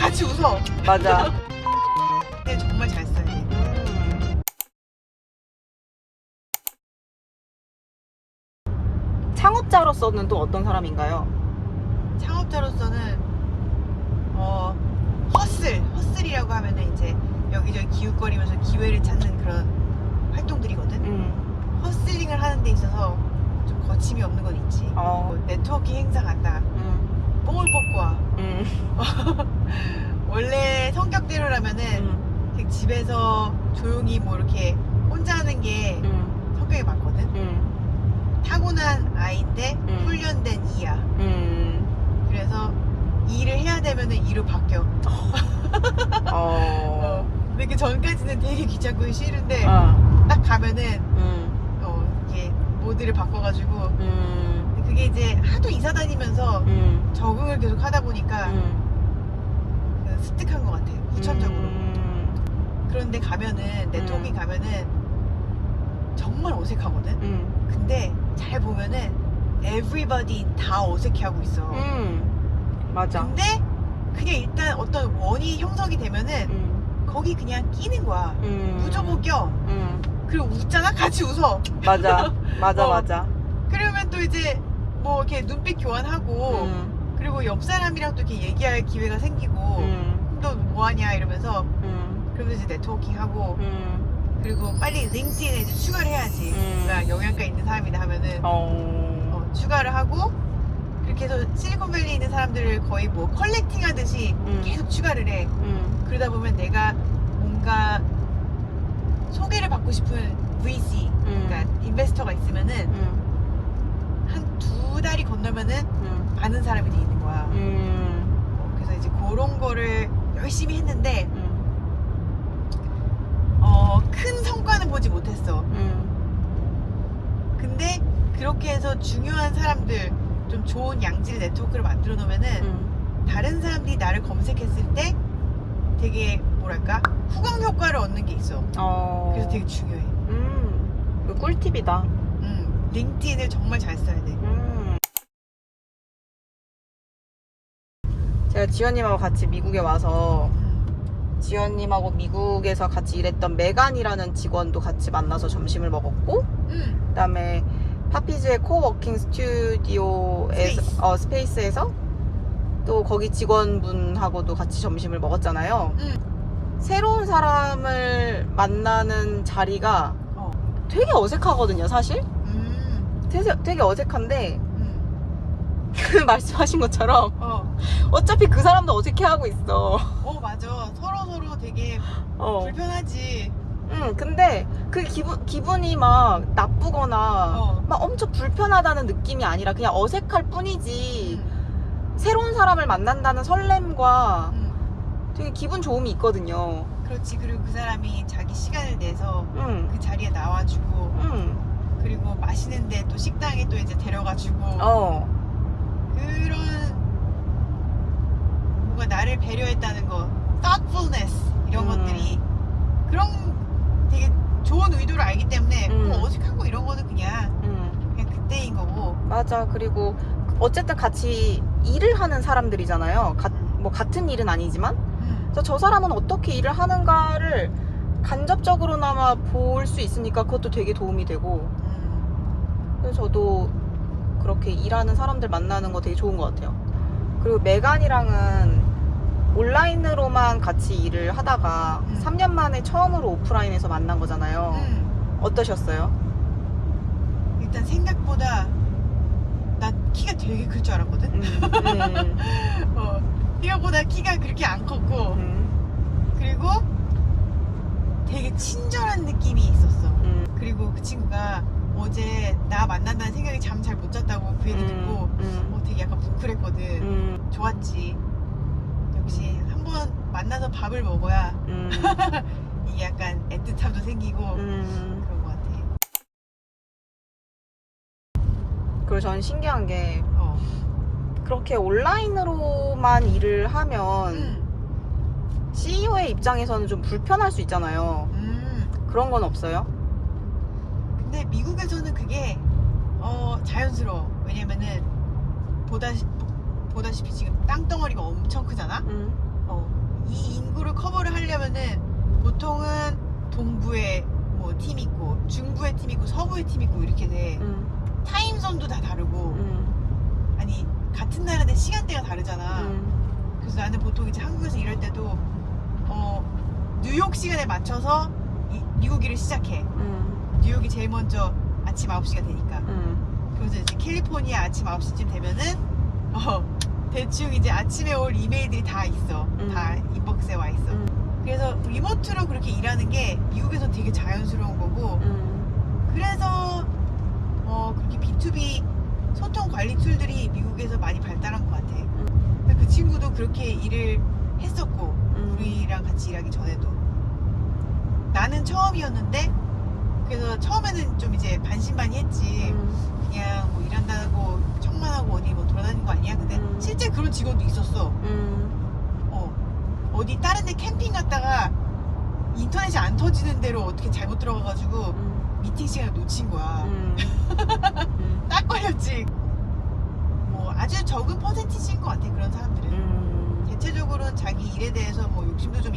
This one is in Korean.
같이 웃어. 맞아. 근데 정말 잘 돼. 음. 창업자로서는 또 어떤 사람인가요? 창업자로서는 어 허슬 허슬이라고 하면은 이제 여기저기 기웃거리면서 기회를 찾는 그런 활동들이거든. 음. 허슬링을 하는 데 있어서 좀 거침이 없는 건 있지. 어. 뭐 네트워킹 행사 간다. 음. 뽕을 뽑고 와. 음. 원래 성격대로라면은 음. 그냥 집에서 조용히 뭐 이렇게 혼자 하는 게 음. 성격이 맞거든. 음. 타고난 아이인데 음. 훈련된 이야. 음. 그래서 일을 해야 되면은 이로 바뀌어. 어. 어. 근데 그 전까지는 되게 귀찮고 싫은데 어. 딱 가면은 음. 어 이게 모드를 바꿔가지고 음. 그게 이제 하도 이사 다니면서 음. 적응을 계속 하다 보니까 음. 그 습득한 것 같아. 후천적으로. 음. 그런데 가면은 네트워킹 가면은 정말 어색하거든. 음. 근데 잘 보면은 everybody 다 어색해하고 있어. 음. 맞아. 근데 그냥 일단 어떤 원이 형성이 되면은 음. 거기 그냥 끼는 거야. 음. 무조건 껴. 음. 그리고 웃잖아? 같이 웃어. 맞아. 맞아, 어. 맞아. 그러면 또 이제 뭐 이렇게 눈빛 교환하고 음. 그리고 옆 사람이랑 또 이렇게 얘기할 기회가 생기고 음. 또 뭐하냐 이러면서 음. 그러면서 이제 네트워킹 하고 음. 그리고 빨리 링크드인에 이제 추가를 해야지. 음. 그러니까 영양가 있는 사람이다 하면은 어. 어, 추가를 하고 그렇게 해서 실리콘밸리에 있는 사람들을 거의 뭐 컬렉팅 하듯이 음. 계속 추가를 해. 음. 그러다 보면 내가 뭔가 소개를 받고 싶은 VC, 음. 그러니까 인베스터가 있으면은 음. 한두 달이 건너면은 음. 많은 사람이 돼 있는 거야. 음. 어, 그래서 이제 그런 거를 열심히 했는데 음. 어, 큰 성과는 보지 못했어. 음. 근데 그렇게 해서 중요한 사람들 좀 좋은 양질의 네트워크를 만들어 놓으면은 음. 다른 사람들이 나를 검색했을 때 되게 뭐랄까 후광 효과를 얻는 게 있어. 어. 그래서 되게 중요해. 음. 그 꿀팁이다. 음, 링크드인을 정말 잘 써야 돼. 음. 제가 지연님하고 같이 미국에 와서 음, 지연님하고 미국에서 같이 일했던 메간이라는 직원도 같이 만나서 점심을 먹었고 음, 그다음에 파피즈의 코워킹 스튜디오에서 스페이스. 어 스페이스에서 또 거기 직원분하고도 같이 점심을 먹었잖아요. 음. 새로운 사람을 만나는 자리가 어, 되게 어색하거든요, 사실. 음, 되게, 되게 어색한데 음, 말씀하신 것처럼 어, 어차피 그 사람도 어색해 하고 있어. 어 맞아. 서로 서로 되게 어. 불편하지. 응, 근데 그 기분, 기분이 막 나쁘거나 어. 막 엄청 불편하다는 느낌이 아니라 그냥 어색할 뿐이지 음, 새로운 사람을 만난다는 설렘과 음, 되게 기분 좋음이 있거든요. 그렇지. 그리고 그 사람이 자기 시간을 내서 응, 그 자리에 나와주고 응, 그리고 맛있는데 또 식당에 또 이제 데려가주고 어, 그런 뭔가 나를 배려했다는 거, thoughtfulness 이런 음. 것들이 그런 되게 좋은 의도를 알기 때문에 음. 뭐 어색한 거 이런 거는 그냥 응. 그냥 그때인 거고. 맞아. 그리고 어쨌든 같이 일을 하는 사람들이잖아요. 가- 뭐 같은 일은 아니지만. 음, 그래서 저 사람은 어떻게 일을 하는가를 간접적으로나마 볼 수 있으니까 그것도 되게 도움이 되고. 음, 그래서 저도 그렇게 일하는 사람들 만나는 거 되게 좋은 것 같아요. 그리고 메간이랑은 온라인으로만 같이 일을 하다가 음. 3년 만에 처음으로 오프라인에서 만난 거잖아요. 음. 어떠셨어요? 일단 생각보다 나 키가 되게 클 줄 알았거든. 음, 음, 어, 생각보다 키가 그렇게 안 컸고 음, 그리고 되게 친절한 느낌이 있었어. 음, 그리고 그 친구가 어제 나 만난다는 생각이 잠잘 못 잤다고 그 얘기 듣고 음, 어, 되게 약간 뭉클했거든. 음, 좋았지. 역시 한 번 만나서 밥을 먹어야 음, 이게 약간 애틋함도 생기고 음. 그런 것 같아. 그리고 저는 신기한 게 어. 그렇게 온라인으로만 일을 하면 음. CEO의 입장에서는 좀 불편할 수 있잖아요. 음. 그런 건 없어요? 근데 미국에서는 그게 어, 자연스러워. 왜냐면은 보다시, 보다시피 지금 땅덩어리가 엄청 크잖아. 음, 어, 이 인구를 커버를 하려면은 보통은 동부에 뭐 팀 있고 중부에 팀 있고 서부에 팀 있고 이렇게 돼. 음, 타임선도 다 다르고. 음, 아니 같은 나라인데 시간대가 다르잖아. 음, 그래서 나는 보통 이제 한국에서 일할 때도 어 뉴욕 시간에 맞춰서 이- 미국 일을 시작해. 음, 뉴욕이 제일 먼저 아침 9시가 되니까. 음, 그래서 이제 캘리포니아 아침 9시쯤 되면은 어 대충 이제 아침에 올 이메일들이 다 있어. 음. 다 인박스에 와 있어. 음, 그래서 리모트로 그렇게 일하는 게 미국에서 되게 자연스러운 거고. 음, 그래서 어 그렇게 B2B 소통 관리 툴들이 미국에서 많이 발달한 것 같아. 근데 그 친구도 그렇게 일을 했었고 음. 우리랑 같이 일하기 전에도. 나는 처음이었는데 처음에는 좀 이제 반신반의했지 음, 그냥 뭐 일한다고 청만 하고 어디 뭐 돌아다니는 거 아니야? 근데 음. 실제 그런 직원도 있었어. 음, 어. 어디 다른 데 캠핑 갔다가 인터넷이 안 터지는 데로 어떻게 잘못 들어가가지고 음, 미팅 시간을 놓친 거야. 음, 음, 딱 걸렸지. 뭐 아주 적은 퍼센티지인 것 같아 그런 사람들은. 음, 대체적으로는 자기 일에 대해서 뭐 욕심도 좀